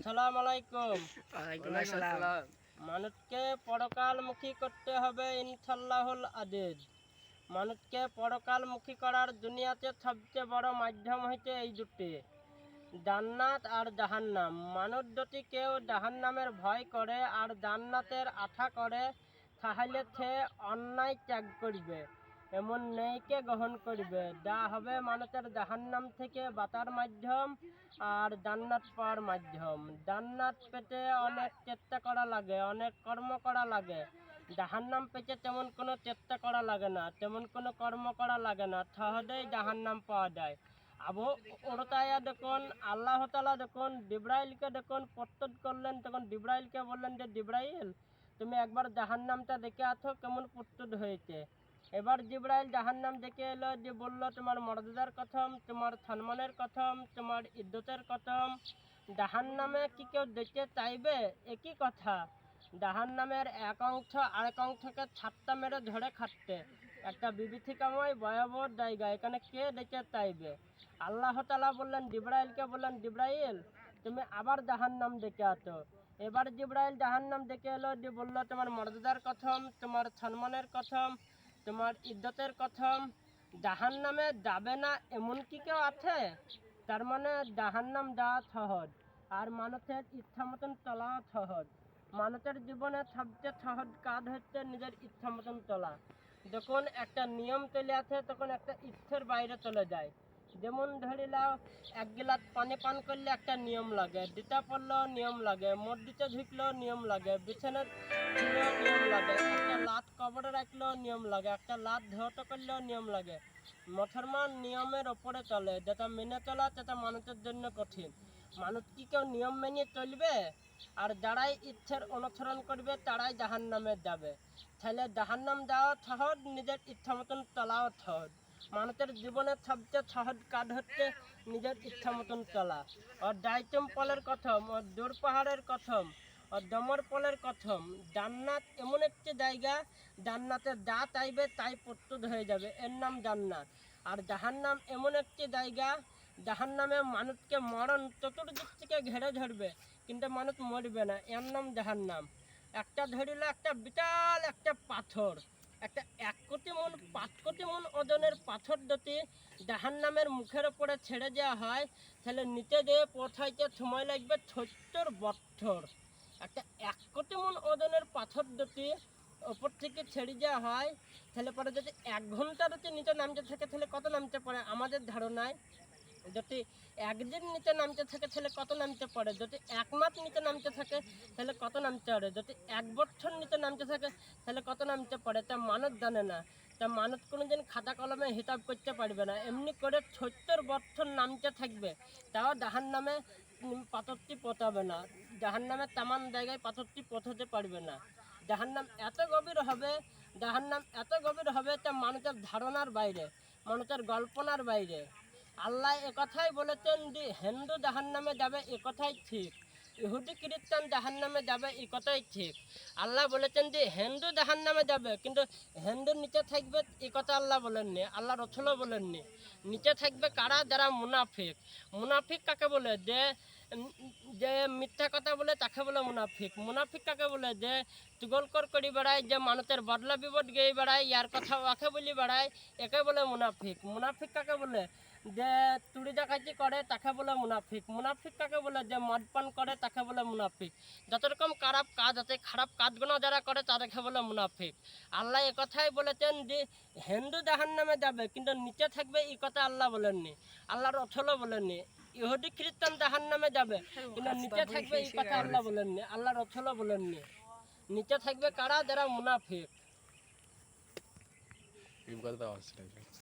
আসসালামু আলাইকুম। ওয়ালাইকুম আসসালাম। মানুষকে পরকালমুখী করতে হবে ইনশাল্লাহুল আজিজ মানুষকে পরকালমুখী করার দুনিয়াতে সবচেয়ে বড় মাধ্যম হইতে এই দুটি। জান্নাত আর জাহান্নাম। মানুষ যদি কেউ জাহান্নামের ভয় করে আর জান্নাতের আশা করে তাহলে সে অন্যায় ত্যাগ করবে। এমন নেইকে গ্রহণ করবে। যা হবে মানুষের জাহান্নাম থেকে বাঁচার মাধ্যম আর জান্নাত পাওয়ার মাধ্যম। জান্নাত পেতে অনেক চেষ্টা করা লাগে, অনেক কর্ম করা লাগে। জাহান্নাম পেতে তেমন কোনো চেষ্টা করা লাগে না, তেমন কোনো কর্ম করা লাগে না। সহজেই জাহান্নাম পাওয়া যায়। আবু ওরতায়া দেখুন, আল্লাহ তালা দেখুন ডিব্রাইলকে দেখুন, প্রস্তুত করলেন, তখন ডিব্রাইলকে বললেন যে ডিব্রাইল তুমি একবার জাহান্নামটা দেখে আছো কেমন প্রস্তুত হয়েছে? এবার জিব্রাইল জাহান্নাম দেখে এলো যে বলল, তোমার মর্যাদার কথম, তোমার সম্মানের কথম, তোমার ইদ্যতের কথম। জাহান্নামে কি কেউ দেখতে চাইবে? একই কথা। জাহান্নামের এক অংশ আরেক অংশকে ছাত্তা মেরে ধরে খাটতে একটা বিভীতিকাময়, ভয়াবহ জায়গা। এখানে কে দেখতে চাইবে? আল্লাহ তালা বললেন, জিব্রাইলকে বললেন, জিব্রাইল, তুমি আবার জাহান্নাম দেখে আছো এবার জিব্রাইল জাহান্নাম দেখে এলো যে বলল, তোমার মর্যাদার কথম, তোমার সম্মানের কথম তোমার ইজ্জতের কথম জাহান্নামে যাবে না এমন কি কেউ আছে? তার মানে জাহান্নাম যাওয়া সহজ, আর মানুষের ইচ্ছা মতন চলা সহজ। মানুষের জীবনে সবচেয়ে সহজ কাজ হচ্ছে নিজের ইচ্ছা মতন চলা। যখন একটা নিয়ম চলে আসে, তখন একটা ইচ্ছের বাইরে চলে যায়। যেমন ধরে নাও, এক গিলাস পানি পান করলে একটা নিয়ম লাগে, দিতে পড়লেও নিয়ম লাগে, মসজিদে ঢুকলেও নিয়ম লাগে বিছানার নিয়ম লাগে, একটা লাত কবরে রাখলেও নিয়ম লাগে, একটা লাত ধৌত করলেও নিয়ম লাগে। মুসলমান নিয়মের ওপরে চলে যেটা মেনে চলা সেটা মানুষের জন্য কঠিন। মানুষ কি কেউ নিয়ম মেনে চলবে? আর যারাই ইচ্ছের অনুসরণ করবে, তারাই জাহান নামে যাবে। তাহলে জাহান নাম যাওয়া সহজ, নিজের ইচ্ছা মতন চলাও সহজ। মানুষের জীবনের সবচেয়ে সহজ কাজ হচ্ছে নিজের ইচ্ছা মতন চলা। আর ডাইচম পলের কথম আর দূর পাহাড়ের কথম। আর দমর পলের কথম। জান্নাত এমন একটি জায়গা জান্নাতে যা চাইবে তাই প্রস্তুত হয়ে যাবে। এর নাম জান্নাত। আর জাহান্নাম এমন একটি জায়গা, জাহান্নামে মানুষকে মরণ চতুর্দিক থেকে ঘেরে ধরবে, কিন্তু মানুষ মরবে না। এর নাম জাহান্নাম। একটা ধরিল একটা বিশাল একটা পাথর। একটা এক কোটি মন, পাঁচ কোটি মন ওজনের পাথর যদি জাহান্নামের মুখের ওপরে ছেড়ে দেওয়া হয়, তাহলে নিচে দিয়ে পৌঁছাইতে সময় লাগবে সত্তর বছর একটা এক কোটি মন ওজনের পাথর যদি ওপর থেকে ছেড়ে দেওয়া হয়। তাহলে পরে যদি এক ঘণ্টা যদি নিচে নামতে থাকে, তাহলে কত নামতে পারে? আমাদের ধারণায় যদি একদিন নিচে নামতে থাকে, তাহলে কত নামতে পারে? যদি এক মাস নিচে নামতে থাকে, তাহলে কত নামতে পারে? যদি এক বছর নিচে নামতে থাকে, তাহলে কত নামতে পারে? তা মানুষ জানে না। তা মানুষ কোনোদিন খাতা কলমে হিসাব করতে পারবে না। এমনি করে সত্তর বছর নামতে থাকবে। তাও জাহান নামে পাথরটি পচাবে না। জাহান নামে তামান জায়গায় পাথরটি পথাতে পারবে না। জাহান্নাম এত গভীর হবে, জাহান্নাম এত গভীর হবে তা মানুষের ধারণার বাইরে, মানুষের গল্পনার বাইরে। আল্লাহ একথাই বলেছেন যে, হিন্দু জাহান্নামে যাবে একথাই ঠিক। ইহুদি খ্রিস্টান জাহান নামে যাবে এ কথাই ঠিক। আল্লাহ বলেছেন যে, হিন্দু জাহান নামে যাবে, কিন্তু হিন্দুর নিচে থাকবে এ কথা আল্লাহ বলেননি, আল্লাহ রসুলও বলেননি। নিচে থাকবে কারা? যারা মুনাফিক। মুনাফিক কাকে বলে? যে যে মিথ্যা কথা বলে, তাকে বলে মুনাফিক। মুনাফিক কাকে বলে? যে তুগলকর করি বেড়ায়, যে মানুষের বদলা বিপদ গেয়ে বেড়ায়, ইয়ার কথা ওকে বলি বেড়ায়, একে বলে মুনাফিক। মুনাফিক কাকে বলে? যে চুরি ডাকাতি করে, তাকে বলে মুনাফিক। মুনাফিক কাকে বলে? যে মদ পান করে, তাকে বলে মুনাফিক। যত রকম খারাপ কাজ আছে, খারাপ কাজগুলো যারা করে, তাদেরকে বলে মুনাফিক। আল্লাহ এ কথাই বলেছেন যে, হিন্দু জাহান নামে যাবে, কিন্তু নিচে থাকবে এই কথা আল্লাহ বলেননি। আল্লাহর অথলও বলেননি। ইহুদি, খ্রিস্টান জাহান নামে যাবে, কিন্তু নিচে থাকবে এই কথা আল্লাহ বলেননি। আল্লাহর অথলও বলেননি। নিচে থাকবে কারা? যারা মুনাফিক।